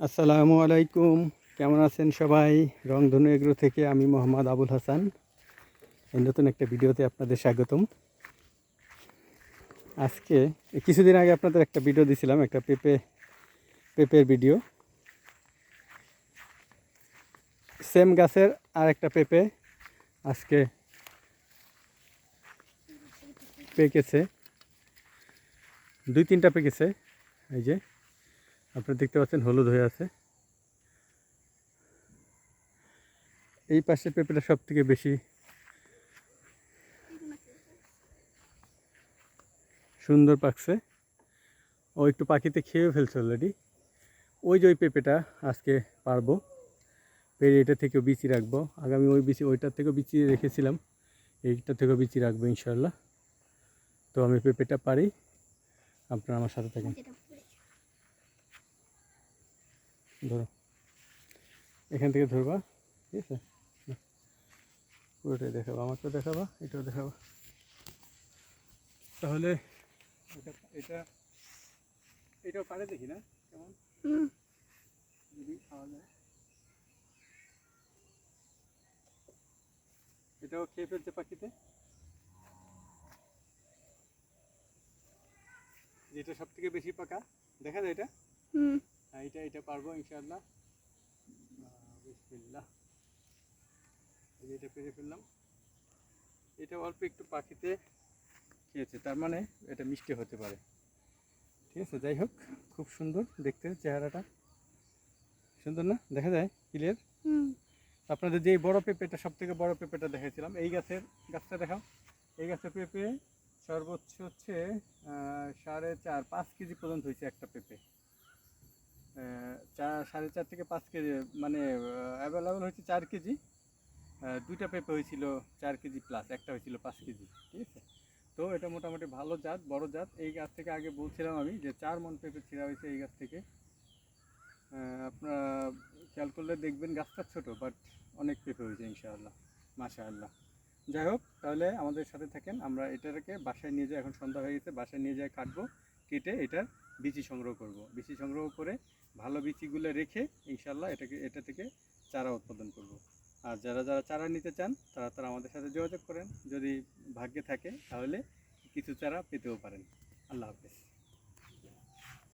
আসসালামু আলাইকুম। কেমন আছেন সবাই? রংধনু এগ্রো থেকে আমি মোহাম্মদ আবুল হাসান। এই নতুন একটা ভিডিওতে আপনাদের স্বাগতম। আজকে, কিছুদিন আগে আপনাদের একটা ভিডিও দিছিলাম, একটা পেঁপে, পেঁপের ভিডিও। সেম গাছের আর একটা পেঁপে আজকে পেকেছে। দুই তিনটা পেকেছে, এই যে। আপনারা দেখতে পাচ্ছেন হলুদ হয়ে আছে। এই পাশের পেঁপেটা সব থেকে বেশি সুন্দর পাকছে। ও একটু পাখিতে খেয়েও ফেলছে অলরেডি ওই যে ওই পেঁপেটা আজকে পারব। পেরে এটা থেকেও বিচি রাখব। আগামী ওই বিচি ওইটার থেকেও বিচি রেখেছিলাম। এইটা থেকেও বিচি রাখব ইনশাল্লাহ তো আমি পেঁপেটা পারি। আপনারা আমার সাথে থাকেন। ধরো। এখান থেকে ধরবা ঠিক আছে। পুরোটাই দেখাবা আমাকেও দেখাবা এটাও দেখাবা। তাহলে এটা এটা এটাও পারে দেখি না? কেমন? যদি খাওয়া যায়। এটাও খেয়ে ফেলছে পাখিতে? যেটা সব থেকে বেশি পাকা? দেখা যায় এটা? হুম। এটা এটা পারব ইনশাআল্লাহ। বিসমিল্লাহ। এই এটা পেরে ফেললাম। এটা অল্প একটু পাখিতে খেয়েছে তার মানে এটা মিষ্টি হতে পারে। ঠিক আছে যাই হোক খুব সুন্দর দেখতে চেহারাটা। সুন্দর না? দেখা যায়? ক্লিয়ার আপনাদের যে বড় পেঁপেটা সব থেকে বড় পেঁপেটা দেখাইছিলাম এই গাছের গাছটা দেখাও। এই গাছের পেঁপে সর্বোচ্চ হচ্ছে সাড়ে চার পাঁচ কেজি পর্যন্ত হয়েছে একটা পেঁপে। চার সাড়ে চার থেকে পাঁচ কেজি মানে অ্যাভেলেবল হয়েছে চার কেজি। দুইটা পেঁপে হয়েছিল চার কেজি প্লাস একটা হয়েছিল পাঁচ কেজি, ঠিক আছে? তো এটা মোটামুটি ভালো জাত, বড় জাত। এই গাছ থেকে আগে বলছিলাম আমি যে চার মন পেঁপে ছিঁড়া হয়েছে এই গাছ থেকে। আপনারা খেয়াল করলে দেখবেন গাছটা ছোট বাট অনেক পেঁপে হয়েছে, ইনশাআল্লাহ, মাশাআল্লাহ। যাই হোক, তাহলে আমাদের সাথে থাকেন। আমরা এটাকে বাসায় নিয়ে যাই, এখন সন্ধ্যা হয়ে গেছে, বাসায় নিয়ে যাই, কাটবো। কেটে এটার বিচি সংগ্রহ করব। বিচি সংগ্রহ করে ভালো বিচিগুলো রেখে ইনশাল্লাহ এটাকে, এটা থেকে চারা উৎপাদন করব। আর যারা যারা চারা নিতে চান, তারা তারা আমাদের সাথে যোগাযোগ করেন। যদি ভাগ্যে থাকে, তাহলে কিছু চারা পেতেও পারেন। আল্লাহ হাফেজ।